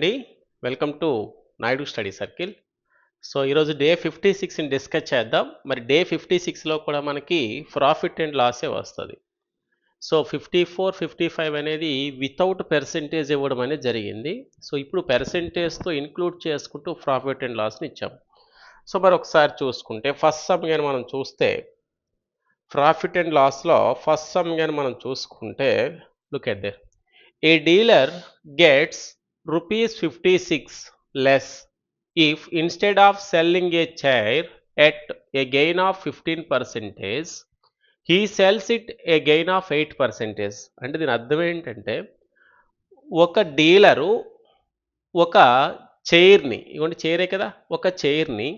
అండి. Welcome to Naidu study circle. So ఈరోజు day fifty సిక్స్ని డిస్కస్ చేద్దాం. మరి డే ఫిఫ్టీ సిక్స్లో కూడా మనకి ప్రాఫిట్ అండ్ లాసే వస్తుంది. So fifty four fifty five అనేది వితౌట్ పెర్సెంటేజ్ ఇవ్వడం అనేది జరిగింది. సో ఇప్పుడు పెర్సెంటేజ్తో ఇన్క్లూడ్ చేసుకుంటూ ప్రాఫిట్ అండ్ లాస్ని ఇచ్చాం. సో మరి ఒకసారి చూసుకుంటే ఫస్ట్ సమ్ కానీ మనం చూస్తే ప్రాఫిట్ అండ్ లాస్లో ఫస్ట్ సమ్ కానీ మనం చూసుకుంటే look at there a dealer gets rupees 56 less if instead of selling a chair at a gain of 15 percentage he sells it a gain of 8 percentage అంటే దీని అర్థం ఏంటంటే ఒక డీలరు ఒక చైర్ని ఇవ్వండి చైరే కదా ఒక చైర్ని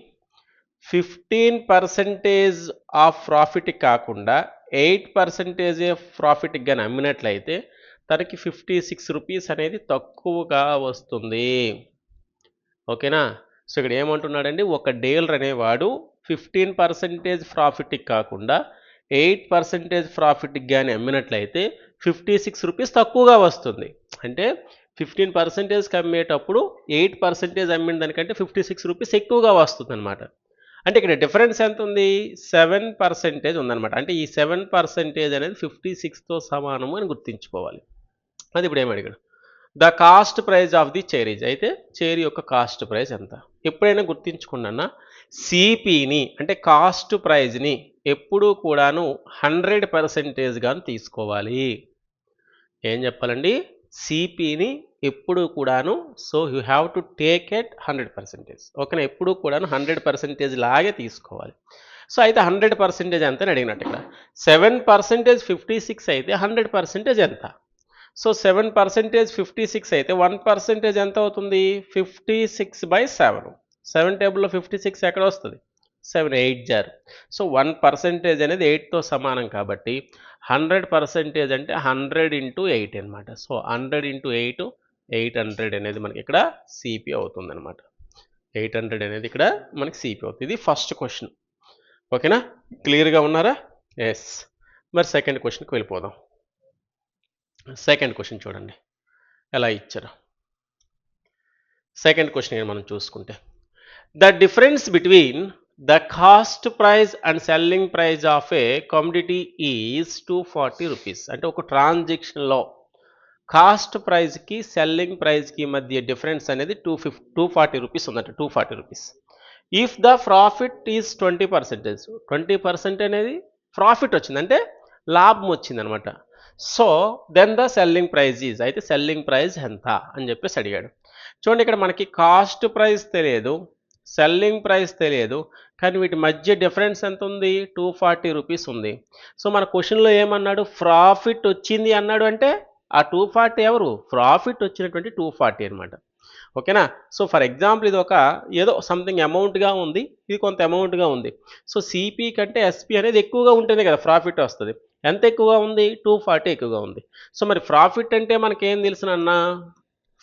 ఫిఫ్టీన్ పర్సెంటేజ్ ఆఫ్ ప్రాఫిట్ కాకుండా ఎయిట్ పర్సెంటేజ్ ప్రాఫిట్కి కానీ అమ్మినట్లయితే తనకి ఫిఫ్టీ సిక్స్ రూపీస్ అనేది తక్కువగా వస్తుంది. ఓకేనా? సో ఇక్కడ ఏమంటున్నాడండి? ఒక డీలర్ అనేవాడు ఫిఫ్టీన్ పర్సెంటేజ్ ప్రాఫిట్కి కాకుండా ఎయిట్ పర్సెంటేజ్ ప్రాఫిట్కి కానీ అమ్మినట్లయితే ఫిఫ్టీ సిక్స్ రూపీస్ తక్కువగా వస్తుంది. అంటే ఫిఫ్టీన్ పర్సెంటేజ్కి అమ్మేటప్పుడు ఎయిట్ పర్సెంటేజ్ అమ్మిన దానికంటే ఫిఫ్టీ సిక్స్ రూపీస్ ఎక్కువగా వస్తుంది అనమాట అంటే ఇక్కడ డిఫరెన్స్ ఎంత ఉంది? సెవెన్ పర్సెంటేజ్ ఉందన్నమాట. అంటే ఈ సెవెన్ పర్సెంటేజ్ అనేది ఫిఫ్టీ సిక్స్తో సమానము అని గుర్తుంచుకోవాలి. అది ఇప్పుడు ఏమి అడిగాడు? The cost price of the chairs అయితే చేరీ యొక్క కాస్ట్ ప్రైజ్ ఎంత? ఎప్పుడైనా గుర్తించుకున్నా సిపిని అంటే కాస్ట్ ప్రైజ్ని ఎప్పుడూ కూడాను హండ్రెడ్ పర్సెంటేజ్గాను తీసుకోవాలి. ఏం చెప్పాలండి? సిపిని ఎప్పుడు కూడాను so you have to take at hundred percentage. ఓకేనా? ఎప్పుడు కూడాను హండ్రెడ్ పర్సెంటేజ్ లాగే తీసుకోవాలి. సో అయితే హండ్రెడ్ పర్సెంటేజ్ ఎంత అని అడిగినట్టు ఇక్కడ? సెవెన్ పర్సెంటేజ్ ఫిఫ్టీ సిక్స్ అయితే హండ్రెడ్ పర్సెంటేజ్ ఎంత? So seven percentage fifty six అయితే వన్ పర్సెంటేజ్ ఎంత అవుతుంది? Fifty six by seven. Seven టేబుల్లో ఫిఫ్టీ సిక్స్ ఎక్కడ వస్తుంది? సెవెన్ ఎయిట్ జార్. సో వన్ పర్సెంటేజ్ అనేది ఎయిట్తో సమానం కాబట్టి హండ్రెడ్ పర్సెంటేజ్ అంటే హండ్రెడ్ ఇంటూ ఎయిట్ అనమాట so hundred into eight eight hundred అనేది మనకి ఇక్కడ సిపి అవుతుంది అనమాట ఎయిట్ హండ్రెడ్ అనేది ఇక్కడ మనకి సిపి అవుతుంది. ఇది ఫస్ట్ క్వశ్చన్. ఓకేనా? క్లియర్గా ఉన్నారా? ఎస్. మరి సెకండ్ క్వశ్చన్కి వెళ్ళిపోదాం. సెకండ్ క్వశ్చన్ చూడండి. ఎలా ఇచ్చారు? సెకండ్ క్వశ్చన్ మనం చూసుకుంటే the difference between the cost price and selling price of a commodity is two forty rupees అంటే ఒక ట్రాన్సాక్షన్లో కాస్ట్ ప్రైస్కి సెల్లింగ్ ప్రైస్కి మధ్య డిఫరెన్స్ అనేది టూ ఫిఫ్ టూ ఫార్టీ రూపీస్ ఉందంట two forty rupees if the profit is twenty percentage twenty percent అనేది ప్రాఫిట్ వచ్చింది. అంటే లాభం వచ్చిందనమాట. So then the selling price is అయితే సెల్లింగ్ ప్రైజ్ ఎంత అని చెప్పేసి అడిగాడు. చూడండి ఇక్కడ మనకి కాస్ట్ ప్రైస్ తెలియదు సెల్లింగ్ ప్రైస్ తెలియదు కానీ వీటి మధ్య డిఫరెన్స్ ఎంత ఉంది? టూ ఫార్టీ రూపీస్ ఉంది. సో మన క్వశ్చన్లో ఏమన్నాడు? ప్రాఫిట్ వచ్చింది అన్నాడు అంటే ఆ టూ ఫార్టీ ఎవరు? ప్రాఫిట్ వచ్చినటువంటి టూ ఫార్టీ అనమాట ఓకేనా? సో ఫర్ ఎగ్జాంపుల్ ఇది ఒక ఏదో సంథింగ్ అమౌంట్గా ఉంది ఇది కొంత అమౌంట్గా ఉంది. సో సిపి కంటే ఎస్పి అనేది ఎక్కువగా ఉంటేనే కదా ప్రాఫిట్ వస్తుంది. ఎంత ఎక్కువగా ఉంది? టూ ఫార్టీ ఎక్కువగా ఉంది. సో మరి ప్రాఫిట్ అంటే మనకేం తెలుసునన్నా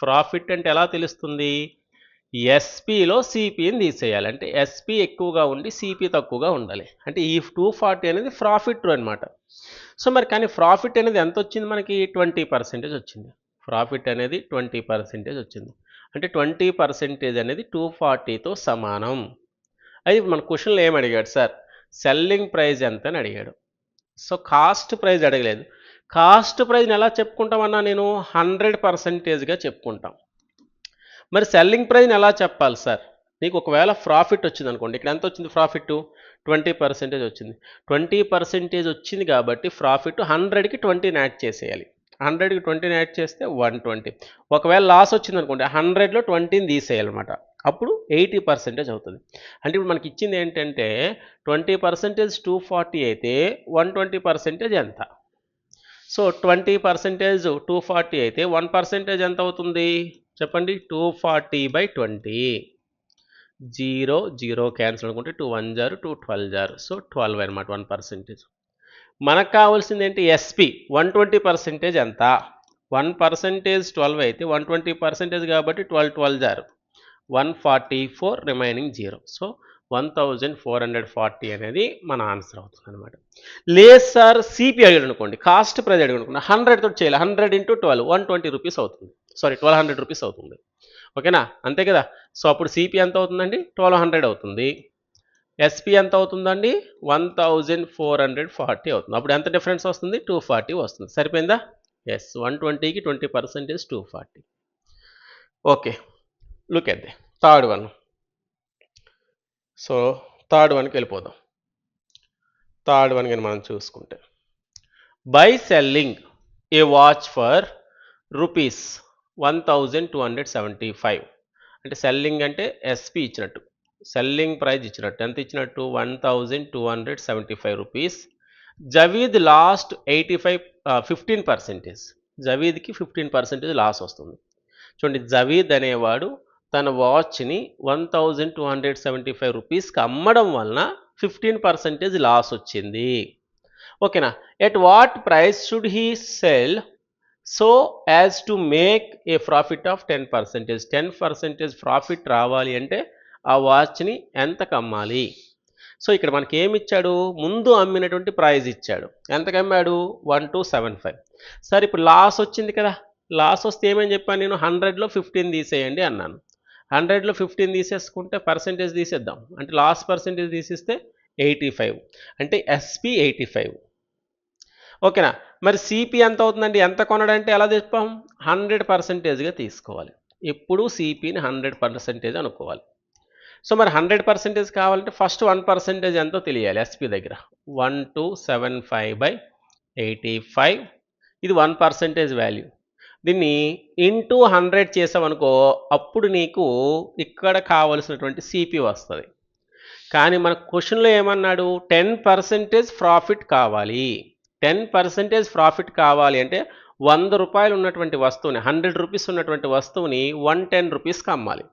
ప్రాఫిట్ అంటే ఎలా తెలుస్తుంది? ఎస్పీలో సిపిని తీసేయాలి. అంటే ఎస్పీ ఎక్కువగా ఉండి సిపి తక్కువగా ఉండాలి. అంటే ఈ టూ ఫార్టీ అనేది ప్రాఫిట్ అనమాట సో మరి కానీ ప్రాఫిట్ అనేది ఎంత వచ్చింది మనకి? ట్వంటీ పర్సెంటేజ్ వచ్చింది. ప్రాఫిట్ అనేది ట్వంటీ పర్సెంటేజ్ వచ్చింది. అంటే ట్వంటీ పర్సెంటేజ్ అనేది టూ ఫార్టీతో సమానం. అది మన క్వశ్చన్లో ఏం అడిగాడు సార్? సెల్లింగ్ ప్రైస్ ఎంత అని అడిగాడు. సో కాస్ట్ ప్రైజ్ అడగలేదు. కాస్ట్ ప్రైజ్ని ఎలా చెప్పుకుంటామన్నా నేను హండ్రెడ్ పర్సెంటేజ్గా చెప్పుకుంటాం. మరి సెల్లింగ్ ప్రైజ్ని ఎలా చెప్పాలి సార్? నీకు ఒకవేళ ప్రాఫిట్ వచ్చింది అనుకోండి ఇక్కడ ఎంత వచ్చింది ప్రాఫిట్ ట్వంటీ పర్సెంటేజ్ వచ్చింది. ట్వంటీ పర్సెంటేజ్ వచ్చింది కాబట్టి ప్రాఫిట్ హండ్రెడ్కి ట్వంటీని యాడ్ చేసేయాలి. హండ్రెడ్కి ట్వంటీని యాడ్ చేస్తే వన్ ట్వంటీ. ఒకవేళ లాస్ వచ్చింది అనుకోండి హండ్రెడ్లో ట్వంటీని తీసేయాలన్నమాట. అప్పుడు ఎయిటీ పర్సెంటేజ్ అవుతుంది. అంటే ఇప్పుడు మనకి ఇచ్చింది ఏంటంటే ట్వంటీ పర్సెంటేజ్ టూ ఫార్టీ అయితే వన్ ట్వంటీ పర్సెంటేజ్ ఎంత? So twenty percentage two forty అయితే వన్ పర్సెంటేజ్ ఎంత అవుతుంది? చెప్పండి. Two forty by twenty. Zero zero cancel అనుకుంటే టూ వన్ జారు టూ ట్వెల్వ్ జారు. సో ట్వెల్వ్ అనమాట వన్ పర్సెంటేజ్. మనకు కావాల్సింది ఏంటి? ఎస్పి. వన్ ట్వంటీ పర్సెంటేజ్ ఎంత? వన్ పర్సెంటేజ్ ట్వెల్వ్ అయితే వన్ ట్వంటీ పర్సెంటేజ్ కాబట్టి ట్వెల్వ్ ట్వెల్వ్ జారు. One forty four remaining zero. So one thousand four hundred forty అనేది మన ఆన్సర్ అవుతుంది అనమాట లేదు సార్ సిపి అడిగాడు అనుకోండి కాస్ట్ ప్రైజ్ అడిగాడు అనుకోండి హండ్రెడ్ తోటి చేయాలి hundred into twelve one twenty rupees అవుతుంది. సారీ ట్వెల్వ్ హండ్రెడ్ రూపీస్ అవుతుంది. ఓకేనా? అంతే కదా? సో అప్పుడు సిపి ఎంత అవుతుందండి? ట్వెల్వ్ హండ్రెడ్ అవుతుంది. ఎస్పి ఎంత అవుతుందండి? One thousand four hundred forty అవుతుంది. అప్పుడు ఎంత డిఫరెన్స్ వస్తుంది? టూ ఫార్టీ వస్తుంది. సరిపోయిందా? ఎస్ వన్ ట్వంటీకి twenty percentage two forty. Okay. Look at the third one so third వన్కి వెళ్ళిపోదాం. థర్డ్ వన్ కానీ మనం చూసుకుంటే. By selling a watch for rupees one thousand two hundred seventy five అంటే సెల్లింగ్ అంటే ఎస్పి ఇచ్చినట్టు. సెల్లింగ్ ప్రైజ్ ఇచ్చినట్టు. ఎంత ఇచ్చినట్టు? One thousand two hundred seventy five rupees Javed lost eighty five fifteen percentage జవీద్కి fifteen percentage loss వస్తుంది. చూడండి జవీద్ అనేవాడు తన వాచ్ని one thousand two hundred seventy five రూపీస్కి అమ్మడం వలన ఫిఫ్టీన్ పర్సెంటేజ్ లాస్ వచ్చింది. ఓకేనా? At what price should he sell so as to make a profit of ten percentage ten percentage profit రావాలి అంటే ఆ వాచ్ని ఎంతకు అమ్మాలి? సో ఇక్కడ మనకి ఏమి ఇచ్చాడు ముందు అమ్మినటువంటి ప్రైజ్ ఇచ్చాడు. ఎంతకు అమ్మాడు? One two seven five. సరే ఇప్పుడు లాస్ వచ్చింది కదా? లాస్ వస్తే ఏమని చెప్పాను నేను? హండ్రెడ్లో ఫిఫ్టీన్ తీసేయండి అన్నాను. హండ్రెడ్లో ఫిఫ్టీన్ తీసేసుకుంటే పర్సెంటేజ్ తీసేద్దాం. అంటే లాస్ట్ పర్సెంటేజ్ తీసిస్తే ఎయిటీ ఫైవ్ అంటే ఎస్పి ఎయిటీ ఫైవ్ ఓకేనా? మరి సిపి ఎంత అవుతుందండి? ఎంత కొనడంటే ఎలా చెప్పాం? హండ్రెడ్ పర్సెంటేజ్గా తీసుకోవాలి. ఎప్పుడు సిపిని హండ్రెడ్ పర్సెంటేజ్ అనుకోవాలి. సో మరి హండ్రెడ్ పర్సెంటేజ్ కావాలంటే ఫస్ట్ వన్ పర్సెంటేజ్ ఎంతో తెలియాలి ఎస్పి దగ్గర. One two seven five by eighty five ఇది వన్ పర్సెంటేజ్ వాల్యూ దీన్ని ఇంటూ హండ్రెడ్ చేసామనుకో అప్పుడు నీకు ఇక్కడ కావలసినటువంటి సిపి వస్తుంది. కానీ మన క్వశ్చన్లో ఏమన్నాడు? టెన్ పర్సెంటేజ్ ప్రాఫిట్ కావాలి. టెన్ పర్సెంటేజ్ ప్రాఫిట్ కావాలి అంటే వంద రూపాయలు ఉన్నటువంటి వస్తువుని హండ్రెడ్ రూపీస్ ఉన్నటువంటి వస్తువుని వన్ టెన్ రూపీస్కి అమ్మాలి.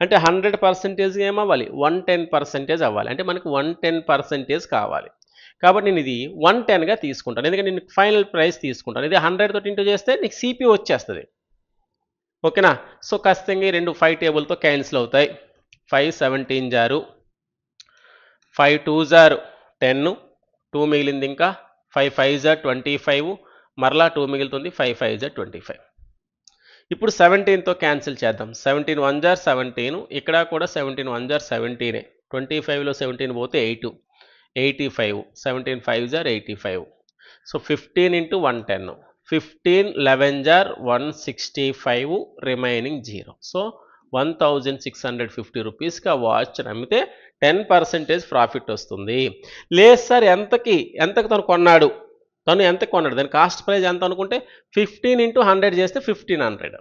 అంటే హండ్రెడ్ పర్సెంటేజ్ ఏమవ్వాలి వన్ టెన్ పర్సెంటేజ్ అవ్వాలి. అంటే మనకు వన్ టెన్ పర్సెంటేజ్ కావాలి. కాబట్టి నేను ఇది వన్ టెన్గా తీసుకుంటాను. ఎందుకంటే నేను ఫైనల్ ప్రైస్ తీసుకుంటాను. ఇది హండ్రెడ్ తోటి ఇంటూ చేస్తే నీకు సిపి వచ్చేస్తుంది. ఓకేనా? సో ఖచ్చితంగా ఈ రెండు ఫైవ్ టేబుల్తో క్యాన్సిల్ అవుతాయి. ఫైవ్ సెవెంటీన్ జారు. ఫైవ్ టూ జారు. టెన్ టూ మిగిలింది ఇంకా. ఫైవ్ ఫైవ్ జార్ ట్వంటీ ఫైవ్ మరలా టూ మిగులుతుంది. ఫైవ్ ఫైవ్ జార్ ట్వంటీ ఫైవ్ ఇప్పుడు సెవెంటీన్తో క్యాన్సిల్ చేద్దాం. సెవెంటీన్ వన్ జార్ సెవెంటీన్ ఇక్కడ కూడా సెవెంటీన్ వన్ జార్ సెవెంటీనే ట్వంటీ ఫైవ్లో సెవెంటీన్ పోతే eight eighty five seventeen five jar eighty five so fifteen into one ten fifteen eleven jar one sixty five remaining zero so one thousand six hundred fifty రూపీస్కి ఆ watch అమ్మితే ten percentage profit వస్తుంది. లేదు sir ఎంతకి ఎంతకి తను కొన్నాడు? తను ఎంత కొన్నాడు? దాని కాస్ట్ ప్రైజ్ ఎంత అనుకుంటే ఫిఫ్టీన్ ఇంటూ హండ్రెడ్ చేస్తే ఫిఫ్టీన్ హండ్రెడ్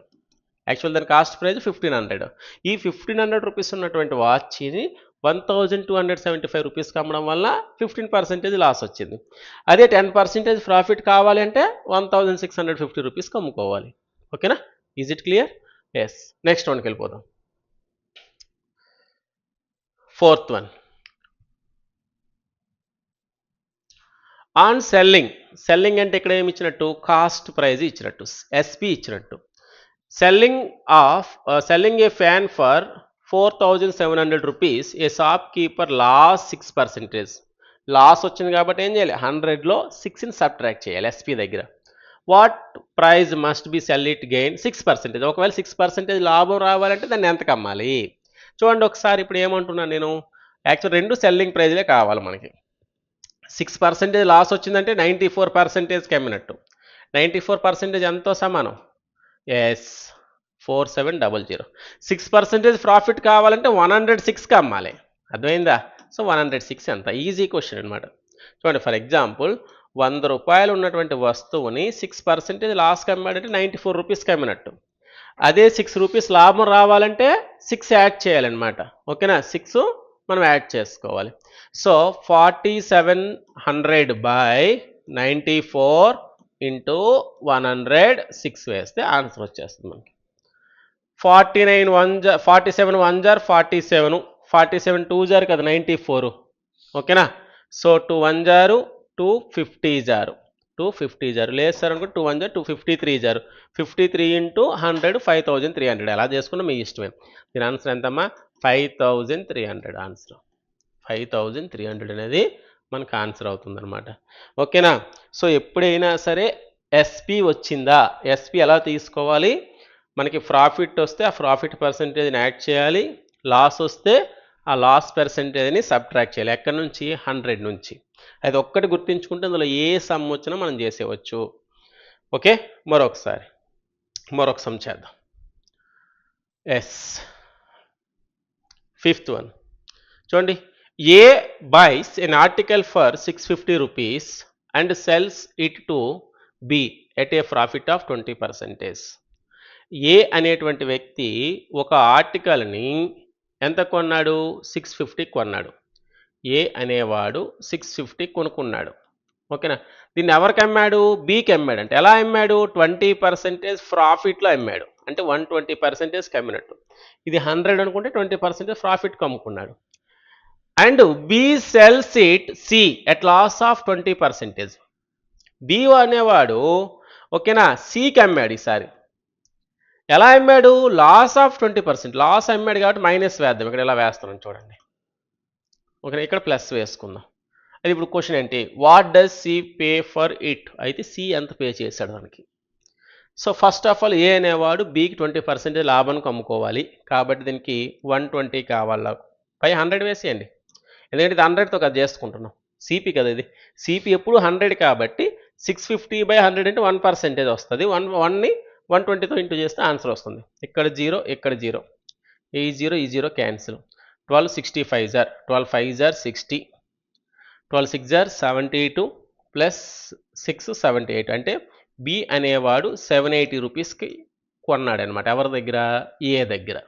యాక్చువల్ దాని కాస్ట్ ప్రైజ్ ఫిఫ్టీన్ హండ్రెడ్ ఈ ఫిఫ్టీన్ హండ్రెడ్ రూపీస్ ఉన్నటువంటి వాచ్ని one thousand two hundred seventy five రూపీస్కి అమ్మడం వల్ల ఫిఫ్టీన్ పర్సెంటేజ్ లాస్ వచ్చింది. అదే టెన్ పర్సెంటేజ్ ప్రాఫిట్ కావాలి అంటే one thousand six hundred fifty రూపీస్కి అమ్ముకోవాలి ఓకేనా? Is it clear yes next వన్కి వెళ్ళిపోదాం. Fourth one on selling selling అంటే ఇక్కడ ఏమి ఇచ్చినట్టు? కాస్ట్ ప్రైజ్ ఇచ్చినట్టు. ఎస్పి ఇచ్చినట్టు. Selling of selling a fan for four thousand seven hundred rupees a shopkeeper loss six percentage. Loss వచ్చింది కాబట్టి ఏం చేయాలి? హండ్రెడ్లో సిక్స్ని సబ్ట్రాక్ట్ చేయాలి ఎస్పీ దగ్గర. What price must be sell it gain six percentage. ఒకవేళ సిక్స్ పర్సెంటేజ్ లాభం రావాలంటే దాన్ని ఎంత కమ్మాలి? చూడండి ఒకసారి ఇప్పుడు ఏమంటున్నాను నేను. యాక్చువల్ రెండు సెల్లింగ్ ప్రైజ్లే కావాలి మనకి. సిక్స్ పర్సెంటేజ్ లాస్ వచ్చిందంటే నైంటీ ఫోర్ పర్సెంటేజ్ కమ్మినట్టు. నైంటీ ఫోర్ పర్సెంటేజ్ ఎంతో సమానం? Yes four seven double zero. Six percentage profit కావాలంటే వన్ హండ్రెడ్ సిక్స్కి అమ్మాలి. అర్థమైందా? సో వన్ హండ్రెడ్ సిక్స్ ఎంత? ఈజీ క్వశ్చన్ అనమాట చూడండి ఫర్ ఎగ్జాంపుల్ వంద రూపాయలు ఉన్నటువంటి వస్తువుని సిక్స్ పర్సెంటేజ్ లాస్కి అమ్మాడంటే నైంటీ ఫోర్ రూపీస్కి అమ్మినట్టు. అదే సిక్స్ రూపీస్ లాభం రావాలంటే సిక్స్ యాడ్ చేయాలన్నమాట. ఓకేనా? సిక్స్ మనం యాడ్ చేసుకోవాలి. So forty seven hundred by ninety four into one hundred six వేస్తే ఆన్సర్ వచ్చేస్తుంది మనకి. ఫార్టీ నైన్ వన్ జార్ forty seven one jar forty seven. Forty seven two jar కదా నైంటీ ఫోర్. ఓకేనా? సో టూ వన్ జారు two fifty జారు. Two fifty జారు. లేదు సార్ అనుకో టూ వన్ జార్ టూ ఫిఫ్టీ త్రీ జారు. Fifty three into hundred five thousand three hundred. ఎలా చేసుకున్నా మీ ఇష్టమే. దీని ఆన్సర్ ఎంతమ్మా? Five thousand three hundred answer. Five thousand three hundred అనేది మనకు ఆన్సర్ అవుతుందన్నమాట. ఓకేనా? సో ఎప్పుడైనా సరే ఎస్పి వచ్చిందా? ఎస్పి ఎలా తీసుకోవాలి? మనకి ప్రాఫిట్ వస్తే ఆ ప్రాఫిట్ పర్సంటేజ్ని యాడ్ చేయాలి. లాస్ వస్తే ఆ లాస్ పర్సంటేజ్ని సబ్ట్రాక్ట్ చేయాలి. ఎక్కడి నుంచి? హండ్రెడ్ నుంచి. అది ఒక్కటి గుర్తుంచుకుంటే అందులో ఏ సమ్ వచ్చినా మనం చేసేవచ్చు ఓకే? మరొకసారి. మరొక సమ్ చేద్దాం. ఎస్ ఫిఫ్త్ వన్ చూడండి. A buys an article for six fifty rupees and sells it to B at a profit of twenty percentage A అనేటువంటి వ్యక్తి ఒక ఆర్టికల్ని ఎంత కొన్నాడు? సిక్స్ ఫిఫ్టీ కొన్నాడు. ఏ అనేవాడు సిక్స్ ఫిఫ్టీ కొనుక్కున్నాడు. ఓకేనా? దీన్ని ఎవరికి అమ్మాడు? బీకి అమ్మాడు. అంటే ఎలా అమ్మాడు? Twenty percentage ప్రాఫిట్లో అమ్మాడు. అంటే వన్ ట్వంటీ పర్సెంటేజ్కి అమ్మినట్టు. ఇది హండ్రెడ్ అనుకుంటే ట్వంటీ పర్సెంటేజ్ ప్రాఫిట్కి అమ్ముకున్నాడు. And B sells it C at loss of twenty percentage. B అనేవాడు ఓకేనా? సికి అమ్మాడు ఈసారి. ఎలా అమ్మాడు? Loss of twenty percent loss అమ్మాడు కాబట్టి మైనస్ వేద్దాం. ఇక్కడ ఎలా వేస్తున్నాం చూడండి. ఓకే ఇక్కడ ప్లస్ వేసుకుందాం. అది ఇప్పుడు క్వశ్చన్ ఏంటి? What does C pay for it అయితే సి ఎంత పే చేశాడు దానికి? So first of all A అనేవాడు బీకి ట్వంటీ పర్సెంటేజ్ లాభానికి అమ్ముకోవాలి కాబట్టి దీనికి వన్ ట్వంటీ కావాలా? పై హండ్రెడ్ వేసేయండి. ఎందుకంటే ఇది హండ్రెడ్తో కదా చేసుకుంటున్నాం. సిపి కదా ఇది. సిపి ఎప్పుడు హండ్రెడ్ కాబట్టి సిక్స్ ఫిఫ్టీ బై హండ్రెడ్ అంటే వన్ పర్సెంటేజ్ వస్తుంది. వన్ వన్ని వన్ ట్వంటీతో ఇంటూ చేస్తే ఆన్సర్ వస్తుంది. ఇక్కడ జీరో ఇక్కడ జీరో. ఈ జీరో ఈ zero cancel. Twelve sixty five jar. Twelve five జార్ sixty. Twelve six jar seventy two plus six seventy eight. అంటే బి అనేవాడు సెవెన్ ఎయిటీ రూపీస్కి కొన్నాడు అనమాట ఎవరి దగ్గర? ఏ దగ్గర.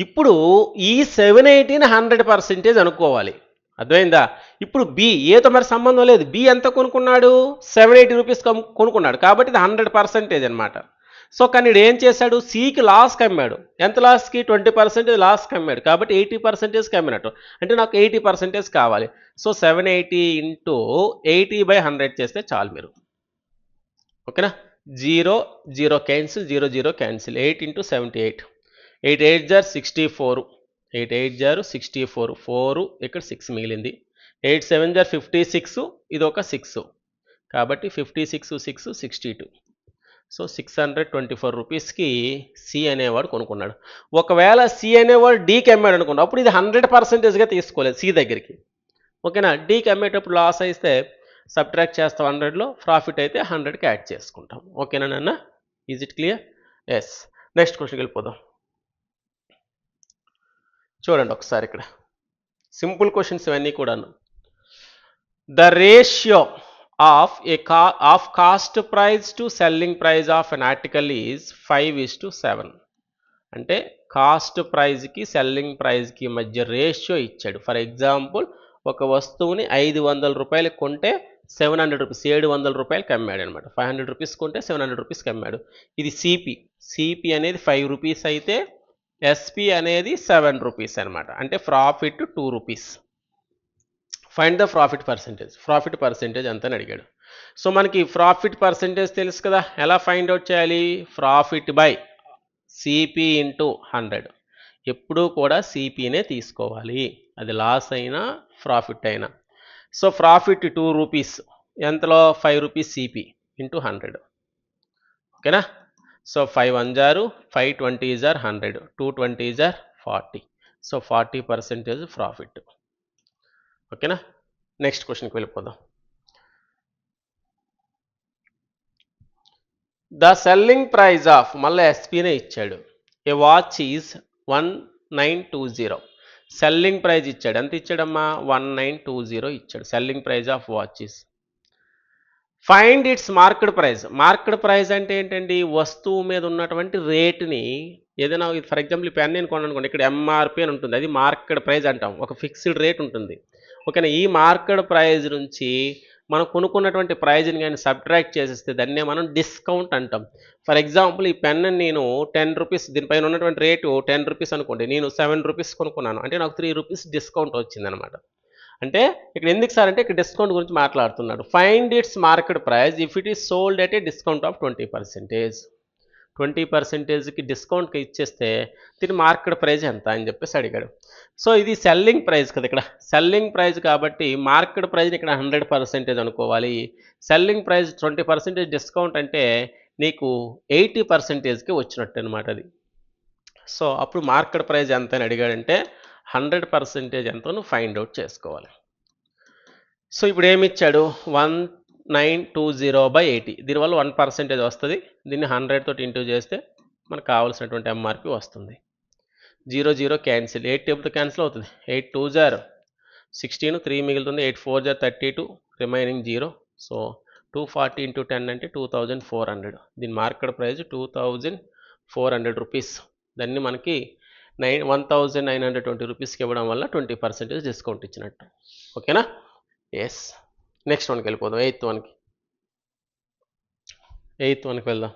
ఇప్పుడు ఈ సెవెన్ ఎయిటీని హండ్రెడ్ పర్సెంటేజ్ అనుకోవాలి. అర్థమైందా? ఇప్పుడు బి ఏతో మరి సంబంధం లేదు. బి ఎంత కొనుక్కున్నాడు? సెవెన్ ఎయిటీ రూపీస్ కొనుక్కున్నాడు. కాబట్టి ఇది హండ్రెడ్ పర్సెంటేజ్ అనమాట సో కానీ ఏం చేశాడు? సికి లాస్కి అమ్మాడు ఎంత లాస్కి ట్వంటీ పర్సెంటేజ్ లాస్కి అమ్మాడు కాబట్టి ఎయిటీ పర్సెంటేజ్కి అమ్మినట్టు అంటే నాకు ఎయిటీ పర్సెంటేజ్ కావాలి. So seven eighty into eighty by hundred చేస్తే చాలు మీరు. ఓకేనా? Zero zero cancel zero zero cancel eight into seventy eight eight eight jar sixty four eight eight జారు సిక్స్టీ ఫోర్. ఫోరు ఇక్కడ సిక్స్ మిగిలింది. ఎయిట్ సెవెన్ జార్ fifty six ఇది ఒక సిక్స్. కాబట్టి fifty six six sixty two. So six hundred twenty four రూపీస్కి C అనేవాడు కొనుక్కున్నాడు. ఒకవేళ సి అనేవాడు డీకి అమ్మాడు అనుకున్నాడు అప్పుడు ఇది హండ్రెడ్ పర్సెంటేజ్గా తీసుకోలేదు సి దగ్గరికి. ఓకేనా? డీకి అమ్మేటప్పుడు లాస్ అయితే సబ్ట్రాక్ట్ చేస్తాం హండ్రెడ్లో ప్రాఫిట్ అయితే హండ్రెడ్కి యాడ్ చేసుకుంటాం. ఓకేనా నాన్న? Is it clear yes next క్వశ్చన్కి వెళ్ళిపోదాం. చూడండి ఒకసారి ఇక్కడ. సింపుల్ క్వశ్చన్స్ ఇవన్నీ కూడాను. ద రేషియో ఆఫ్ ఏ కా of cost price to selling price of an article is five is to seven అంటే కాస్ట్ ప్రైజ్కి సెల్లింగ్ ప్రైజ్కి మధ్య రేషియో ఇచ్చాడు. ఫర్ ఎగ్జాంపుల్ ఒక వస్తువుని ఐదు వందల రూపాయలు కొంటే సెవెన్ హండ్రెడ్ రూపీస్ ఏడు వందల రూపాయలకి అమ్మాడు అనమాట ఫైవ్ హండ్రెడ్ రూపీస్ కొంటే సెవెన్ హండ్రెడ్ రూపీస్కి అమ్మాడు ఇది సిపి సిపి అనేది ఫైవ్ రూపీస్ అయితే ఎస్పి అనేది సెవెన్ రూపీస్ అనమాట అంటే profit two rupees find the profit percentage profit percentage అంత అని అడిగాడు. సో మనకి ప్రాఫిట్ పర్సెంటేజ్ తెలుసు కదా? ఎలా ఫైండ్ అవుట్ చేయాలి? Profit by CP into hundred ఎప్పుడూ కూడా సిపినే తీసుకోవాలి. అది లాస్ అయినా ప్రాఫిట్ అయినా. సో ప్రాఫిట్ టూ రూపీస్ ఎంతలో? Five rupees CP into hundred ఓకేనా? సో ఫైవ్ అంజారు ఫైవ్ ట్వంటీ జార్ hundred two twenty jar forty so forty percentage profit ఓకేనా నెక్స్ట్ క్వశ్చన్కి వెళ్ళిపోదాం. ద సెల్లింగ్ ప్రైజ్ ఆఫ్ మళ్ళీ ఎస్పీనే ఇచ్చాడు. A watch is one nine two zero selling price ఇచ్చాడు. ఎంత ఇచ్చాడమ్మా? వన్ నైన్ టూ జీరో ఇచ్చాడు. Selling price of watches find its market price market price అంటే ఏంటండి? వస్తువు మీద ఉన్నటువంటి రేటుని ఏదైనా ఫర్ ఎగ్జాంపుల్ పెన్ నేను కొననుకోండి ఇక్కడ ఎంఆర్పి అని ఉంటుంది. అది మార్కెట్ ప్రైస్ అంటాం. ఒక ఫిక్స్డ్ రేట్ ఉంటుంది. ఓకేనా? ఈ మార్కెట్ ప్రైస్ నుంచి మనం కొనుక్కున్నటువంటి ప్రైజ్ని కానీ సబ్ట్రాక్ట్ చేసేస్తే దాన్నే మనం డిస్కౌంట్ అంటాం. ఫర్ ఎగ్జాంపుల్ ఈ పెన్ నేను టెన్ రూపీస్ దీనిపైన ఉన్నటువంటి రేటు టెన్ రూపీస్ అనుకోండి. నేను సెవెన్ రూపీస్ కొనుక్కున్నాను. అంటే నాకు త్రీ రూపీస్ డిస్కౌంట్ వచ్చిందనమాట. అంటే ఇక్కడ ఎందుకు సార్ అంటే ఇక్కడ డిస్కౌంట్ గురించి మాట్లాడుతున్నాడు. Find its market price if it is sold at a discount of twenty percentage twenty పర్సెంటేజ్కి డిస్కౌంట్కి ఇచ్చేస్తే దీని మార్కెట్ ప్రైస్ ఎంత అని చెప్పేసి అడిగాడు. సో ఇది సెల్లింగ్ ప్రైస్ కదా ఇక్కడ. సెల్లింగ్ ప్రైస్ కాబట్టి మార్కెట్ ప్రైస్ని ఇక్కడ హండ్రెడ్ పర్సెంటేజ్ అనుకోవాలి. Selling price twenty percentage discount అంటే నీకు ఎయిటీ పర్సెంటేజ్కి వచ్చినట్టు అనమాట అది. సో అప్పుడు మార్కెట్ ప్రైస్ ఎంత అని అడిగాడంటే హండ్రెడ్ పర్సెంటేజ్ ఎంతో నువ్వు ఫైండ్ అవుట్ చేసుకోవాలి. సో ఇప్పుడు ఏమి ఇచ్చాడు one nine two zero by eighty. దీనివల్ల వన్ పర్సెంటేజ్ వస్తుంది. దీన్ని హండ్రెడ్ తోటి ఇంటూ చేస్తే మనకు కావాల్సినటువంటి ఎంఆర్పి వస్తుంది. Zero zero cancel. ఎయిట్ టేబుల్తో క్యాన్సిల్ అవుతుంది? ఎయిట్ టూ జార్. సిక్స్టీన్ త్రీ మిగులుతుంది. Eight four jar. Thirty two remaining zero. So two forty into ten అంటే టూ థౌజండ్ ఫోర్ హండ్రెడ్. దీని market price two thousand four hundred rupees. దాన్ని మనకి nine one thousand nine hundred twenty రూపీస్కి ఇవ్వడం వల్ల twenty percentage discount ఇచ్చినట్టు. ఓకేనా? Yes next వన్కి వెళ్ళిపోదాం. ఎయిత్ వన్కి ఎయిత్ వన్కి వెళ్దాం.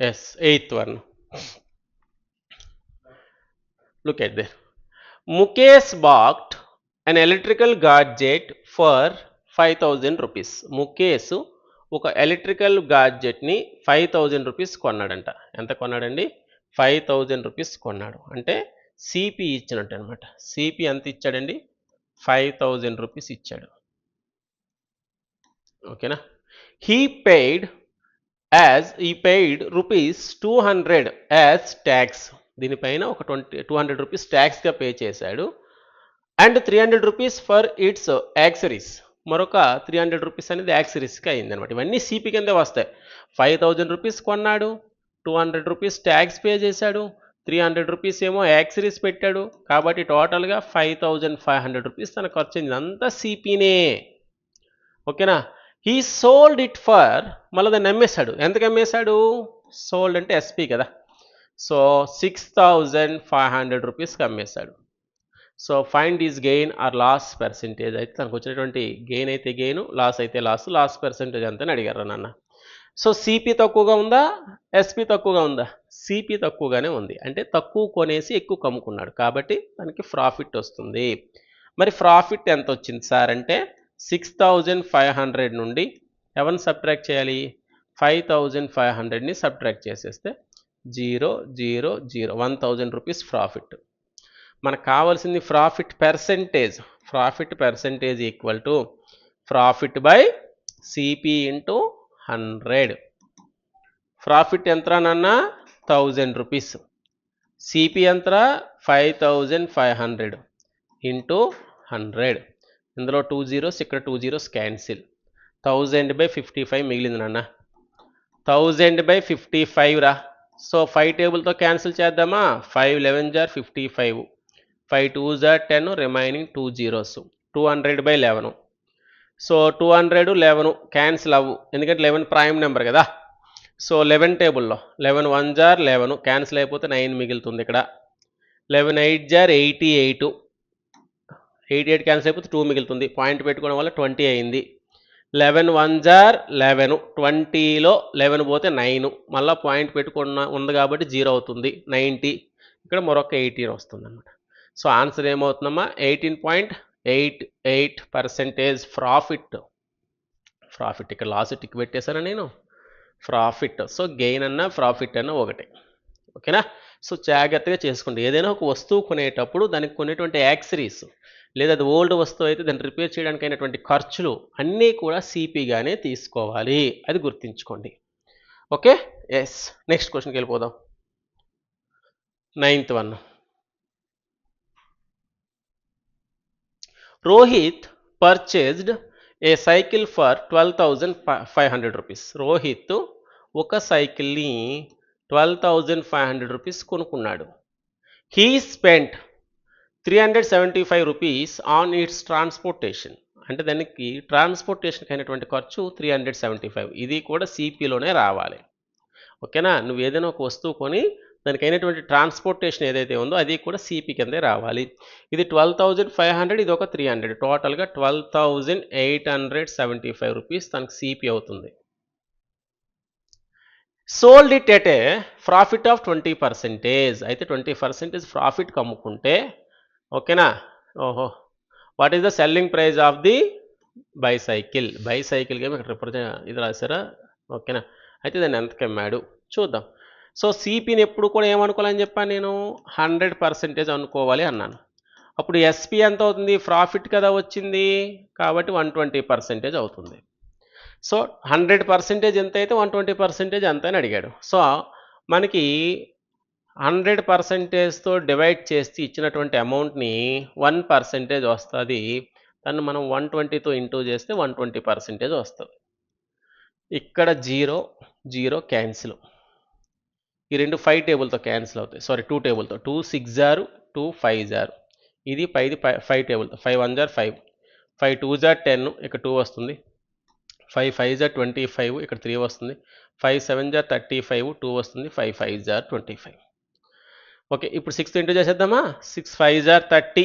Yes eighth one look at the Mukesh bought an electrical gadget for five thousand rupees Mukesh ఒక ఎలక్ట్రికల్ గాడ్జెట్ని ఫైవ్ థౌజండ్ రూపీస్ కొన్నాడంట. ఎంత కొన్నాడండి? ఫైవ్ థౌజండ్ రూపీస్ కొన్నాడు. అంటే సిపి ఇచ్చినట్టు అనమాట సిపి ఎంత ఇచ్చాడండి? ఫైవ్ థౌజండ్ రూపీస్ ఇచ్చాడు. ఓకేనా? హీ పెయిడ్ యాజ్ ఈ paid rupees two hundred as tax దీనిపైన ఒక ట్వంటీ టూ హండ్రెడ్ రూపీస్ ట్యాక్స్గా పే చేశాడు. And three hundred rupees for its accessories మరొక త్రీ హండ్రెడ్ రూపీస్ అనేది యాక్సిరీస్కి అయింది అనమాట ఇవన్నీ సిపి కిందే వస్తాయి. ఫైవ్ థౌజండ్ రూపీస్ కొన్నాడు two hundred rupees tax pay చేశాడు త్రీ హండ్రెడ్ రూపీస్ ఏమో యాక్సిరీస్ పెట్టాడు. కాబట్టి టోటల్గా five thousand five hundred rupees తనకు ఖర్చు అయింది. అంతా సిపినే ఓకేనా? హీ సోల్డ్ ఇట్ ఫర్ మళ్ళీ దాన్ని అమ్మేశాడు. ఎంతకు అమ్మేశాడు? సోల్డ్ అంటే ఎస్పీ కదా. So six thousand five hundred రూపీస్కి అమ్మేశాడు. So find is gain or loss percentage. అయితే తనకు వచ్చినటువంటి గెయిన్ అయితే గెయిన్ లాస్ అయితే లాస్ లాస్ పర్సెంటేజ్ ఎంత అని అడిగారు నాన్న. సో సిపి తక్కువగా ఉందా ఎస్పి తక్కువగా ఉందా? సిపి తక్కువగానే ఉంది. అంటే తక్కువ కొనేసి ఎక్కువ కమ్ముకున్నాడు. కాబట్టి దానికి ప్రాఫిట్ వస్తుంది. మరి ప్రాఫిట్ ఎంత వచ్చింది సార్ అంటే సిక్స్ థౌజండ్ ఫైవ్ హండ్రెడ్ నుండి ఎవరిని సబ్ట్రాక్ట్ చేయాలి? ఫైవ్ థౌజండ్ ఫైవ్ హండ్రెడ్ని సబ్ట్రాక్ట్ చేసేస్తే zero zero zero one thousand rupees profit మనకు కావాల్సింది profit percentage profit percentage equal to profit by CP into hundred profit ఎంతరానన్నా thousand rupees CP ఎంత five thousand five hundred into hundred ఇందులో two zeros ఇక్కడ two zeros cancel thousand by fifty five మిగిలింది నాన్న. Thousand by fifty five రా so five టేబుల్తో cancel చేద్దామా? Five eleven జార్ fifty five five two jar ten remaining two zeros two hundred by eleven so two hundred eleven cancel అవ్వు. ఎందుకంటే eleven prime number కదా. So eleven టేబుల్లో eleven one జార్ eleven cancel అయిపోతే nine మిగులుతుంది ఇక్కడ. Eleven eight jar eighty eight eighty eight cancel అయిపోతే two మిగులుతుంది. పాయింట్ పెట్టుకోవడం వల్ల ట్వంటీ అయింది. లెవెన్ వన్ జార్ లెవెన్ ట్వంటీలో లెవెన్ పోతే నైన్ మళ్ళీ పాయింట్ పెట్టుకున్న ఉంది కాబట్టి జీరో అవుతుంది. నైంటీ ఇక్కడ మరొక ఎయిటీన్ వస్తుంది అన్నమాట so answer ఏమవుతుందమ్మా? Eighteen point eight eight percentage profit profit ఇక్కడ లాస్ టిక్ పెట్టేశానా నేను? ప్రాఫిట్ సో గెయిన్ అన్న ప్రాఫిట్ అన్న ఒకటే. ఓకేనా? సో జాగ్రత్తగా చేసుకోండి. ఏదైనా ఒక వస్తువు కొనేటప్పుడు దానికి కొనేటువంటి యాక్సరీస్ లేదా అది ఓల్డ్ వస్తువు అయితే దాన్ని రిపేర్ చేయడానికి అయినటువంటి ఖర్చులు అన్నీ కూడా సిపిగానే తీసుకోవాలి. అది గుర్తుంచుకోండి. ఓకే? ఎస్ నెక్స్ట్ క్వశ్చన్కి వెళ్ళిపోదాం. Ninth one Rohit purchased a cycle for twelve thousand five hundred rupees Rohit ఒక సైకిల్ని twelve thousand five hundred rupees కొనుక్కున్నాడు. He spent three hundred seventy five rupees on its transportation అంటే దానికి ట్రాన్స్పోర్టేషన్కి అయినటువంటి ఖర్చు three hundred seventy five ఇది కూడా సిపిలోనే రావాలి. ఓకేనా? నువ్వు ఏదైనా ఒక వస్తువు కొని దానికి అయినటువంటి ట్రాన్స్పోర్టేషన్ ఏదైతే ఉందో అది కూడా సిపి కిందే రావాలి. ఇది ట్వెల్వ్ థౌజండ్ ఫైవ్ హండ్రెడ్ ఇది ఒక త్రీ హండ్రెడ్. టోటల్గా twelve thousand eight hundred seventy five rupees తనకు సిపి అవుతుంది. Sold it at a profit of twenty percentage అయితే ట్వంటీ పర్సెంటేజ్ ప్రాఫిట్ కమ్ముకుంటే ఓకేనా? ఓహో. What is the selling price of the bicycle బైసైకిల్గా మీకు రిప్రజెంట్ ఇది రాశారా? ఓకేనా? అయితే దాన్ని ఎంతకు అమ్మాడు చూద్దాం. సో సిపిని ఎప్పుడు కూడా ఏమనుకోవాలని చెప్పాను నేను? హండ్రెడ్ పర్సెంటేజ్ అనుకోవాలి అన్నాను. అప్పుడు ఎస్పి ఎంత అవుతుంది? ప్రాఫిట్ కదా వచ్చింది. కాబట్టి వన్ ట్వంటీ పర్సెంటేజ్ అవుతుంది. సో హండ్రెడ్ పర్సెంటేజ్ ఎంత అయితే వన్ ట్వంటీ పర్సెంటేజ్ ఎంత అని అడిగాడు. సో మనకి హండ్రెడ్ పర్సెంటేజ్తో డివైడ్ చేసి ఇచ్చినటువంటి అమౌంట్ని వన్ పర్సెంటేజ్ వస్తుంది. దాన్ని మనం వన్ ట్వంటీతో ఇంటూ చేస్తే వన్ ట్వంటీ పర్సెంటేజ్ వస్తుంది. ఇక్కడ జీరో జీరో క్యాన్సిల్. ఈ రెండు ఫైవ్ టేబుల్తో క్యాన్సిల్ అవుతాయి. సారీ టూ టేబుల్తో టూ సిక్స్ జారు టూ ఫైవ్ జారు ఇది పైది ఫైవ్ టేబుల్తో ఫైవ్ వన్ జార్ ఫైవ్ ఫైవ్ టూ జార్ టెన్ ఇక్కడ టూ వస్తుంది. ఫైవ్ ఫైవ్ జార్ ట్వంటీ ఫైవ్ ఇక్కడ త్రీ వస్తుంది. ఫైవ్ సెవెన్ జార్ థర్టీ ఫైవ్ టూ వస్తుంది. ఫైవ్ ఫైవ్ జార్ ట్వంటీ ఫైవ్ ఓకే ఇప్పుడు సిక్స్త్ ఇంటూ చేసేద్దామా? సిక్స్ ఫైవ్ జార్ thirty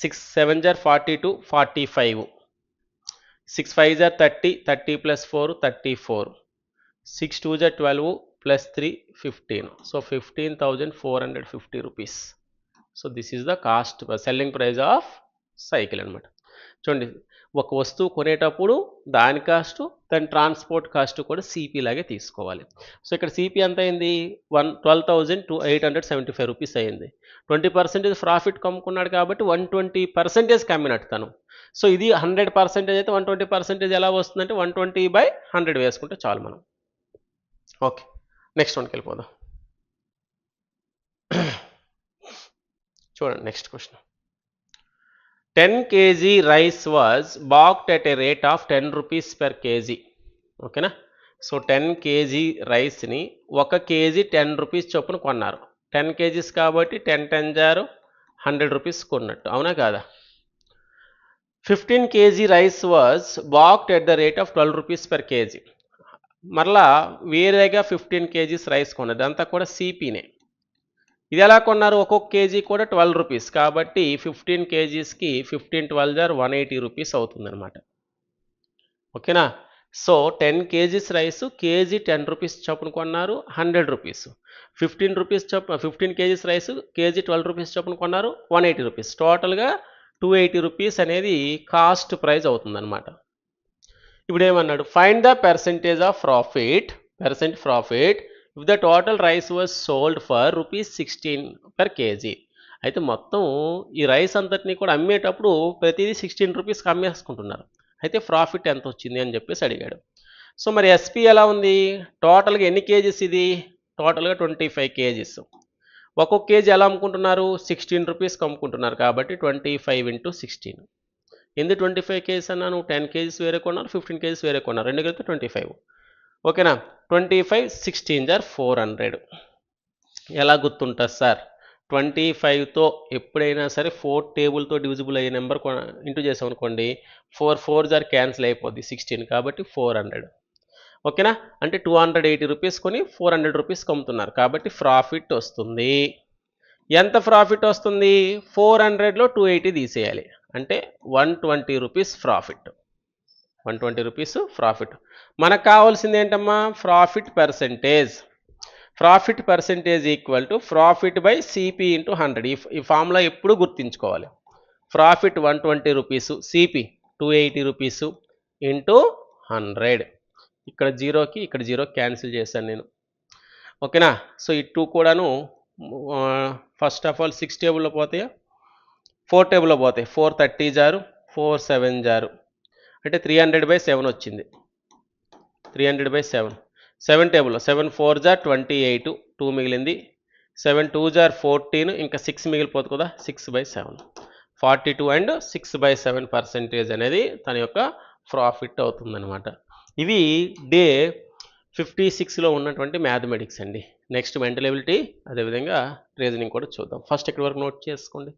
six seven jar forty two forty five six five jar thirty thirty plus four thirty four six two jar twelve plus three fifteen so fifteen thousand four hundred fifty rupees so this is the cost selling price of cycle అనమాట చూడండి ఒక వస్తువు కొనేటప్పుడు దాని cost దాని transport cost కూడా CP లాగే తీసుకోవాలి. సో ఇక్కడ సిపి ఎంత అయింది? One twelve thousand two eight hundred seventy five rupees అయింది. ట్వంటీ పర్సెంటేజ్ ప్రాఫిట్ కమ్ముకున్నాడు కాబట్టి వన్ ట్వంటీ పర్సెంటేజ్ కమ్మినట్టు తను సో ఇది హండ్రెడ్ పర్సెంటేజ్ అయితే వన్ ట్వంటీ పర్సెంటేజ్ ఎలా వస్తుందంటే వన్ ట్వంటీ బై హండ్రెడ్ వేసుకుంటే చాలు మనం. ఓకే నెక్స్ట్ వన్కి వెళ్ళిపోదాం. చూడండి next question ten KG rice was bought at a rate of ten rupees per KG ఓకేనా సో టెన్ కేజీ రైస్ని ఒక కేజీ టెన్ రూపీస్ చొప్పున కొన్నారు. టెన్ కేజీస్ కాబట్టి టెన్ టెన్ జారు హండ్రెడ్ రూపీస్ కొన్నట్టు. అవునా కాదా? Fifteen KG rice was bought at the rate of twelve rupees per KG మరలా వేరేగా ఫిఫ్టీన్ కేజీస్ రైస్ కొన్నది. అంతా కూడా సిపినే ఇది ఎలా కొన్నారు? ఒక్కొక్క కేజీ కూడా ట్వెల్వ్ రూపీస్. కాబట్టి ఫిఫ్టీన్ కేజీస్కి ఫిఫ్టీన్ ట్వెల్వ్ జార్ వన్ ఎయిటీ రూపీస్ అవుతుందన్నమాట. ఓకేనా? So ten KGs rice KG ten rupees చొప్పున కొన్నారు హండ్రెడ్ రూపీస్. ఫిఫ్టీన్ రూపీస్ చొప్పున fifteen KGs rice KG twelve rupees చొప్పున కొన్నారు వన్ ఎయిటీ రూపీస్. టోటల్గా టూ ఎయిటీ రూపీస్ అనేది కాస్ట్ ప్రైస్ అవుతుందన్నమాట. ఇప్పుడు ఏమన్నాడు find the percentage of profit percent profit if the total rice was sold for rupees sixteen per KG అయితే మొత్తం ఈ రైస్ అంతటిని కూడా అమ్మేటప్పుడు ప్రతిదీ సిక్స్టీన్ రూపీస్కి అమ్మేసుకుంటున్నారు. అయితే ప్రాఫిట్ ఎంత వచ్చింది అని చెప్పేసి అడిగాడు. సో మరి ఎస్పీ ఎలా ఉంది? టోటల్గా ఎన్ని కేజీస్ ఇది? టోటల్గా ట్వంటీ ఫైవ్ కేజీస్ ఒక్కొక్క కేజీ ఎలా అమ్ముకుంటున్నారు? సిక్స్టీన్ రూపీస్కి అమ్ముకుంటున్నారు కాబట్టి ట్వంటీ ఫైవ్ ఇంటూ సిక్స్టీన్ ఎందు ట్వంటీ ఫైవ్ కేజీస్ నువ్వు టెన్ కేజీస్ వేరే కొన్నారు ఫిఫ్టీన్ కేజీస్ వేరే కొన్నారు రెండు కలిపితే ట్వంటీ ఫైవ్. ఓకేనా? ట్వంటీ ఫైవ్ సిక్స్టీన్ జార్ ఫోర్ హండ్రెడ్. ఎలా గుర్తుంటుంది సార్? ట్వంటీ ఫైవ్తో ఎప్పుడైనా సరే ఫోర్ టేబుల్తో డివిజిబుల్ అయ్యే నెంబర్ ఇంటూ చేసామనుకోండి ఫోర్ ఫోర్ జార్ క్యాన్సిల్ అయిపోద్ది సిక్స్టీన్ కాబట్టి ఫోర్ హండ్రెడ్. ఓకేనా? అంటే టూ హండ్రెడ్ ఎయిటీ రూపీస్ కొని ఫోర్ హండ్రెడ్ రూపీస్ కమ్ముతున్నారు కాబట్టి ప్రాఫిట్ వస్తుంది. ఎంత ప్రాఫిట్ వస్తుంది? ఫోర్ హండ్రెడ్లో టూ ఎయిటీ తీసేయాలి. అంటే one twenty rupees profit. One twenty rupees profit. మనకు కావాల్సింది ఏంటమ్మా? Profit percentage. Profit percentage equal to profit by CP into hundred. ఈ ఈ ఫార్ములా ఎప్పుడు గుర్తుంచుకోవాలి? Profit one twenty rupees CP two eighty rupees into hundred. ఇక్కడ జీరోకి ఇక్కడ జీరో క్యాన్సిల్ చేశాను నేను. ఓకేనా? సో ఈ టూ కూడాను ఫస్ట్ ఆఫ్ ఆల్ సిక్స్ టేబుల్లో పోతాయా? ఫోర్ టేబుల్లో పోతాయి. ఫోర్ థర్టీ జారు ఫోర్ సెవెన్ జారు. అంటే త్రీ హండ్రెడ్ బై సెవెన్ వచ్చింది. Three hundred by seven. Seven టేబుల్లో సెవెన్ ఫోర్ జార్ ట్వంటీ ఎయిట్ టూ మిగిలింది. సెవెన్ టూ జార్ ఫోర్టీన్ ఇంకా సిక్స్ మిగిలిపోతుంది కదా six by seven. Forty two and six by seven percentage అనేది తన యొక్క ప్రాఫిట్ అవుతుందన్నమాట. ఇవి డే ఫిఫ్టీ సిక్స్లో ఉన్నటువంటి మ్యాథమెటిక్స్ అండి. నెక్స్ట్ మెంటల్ ఎబిలిటీ అదేవిధంగా రీజనింగ్ కూడా చూద్దాం. ఫస్ట్ ఎక్కడి వరకు నోట్ చేసుకోండి?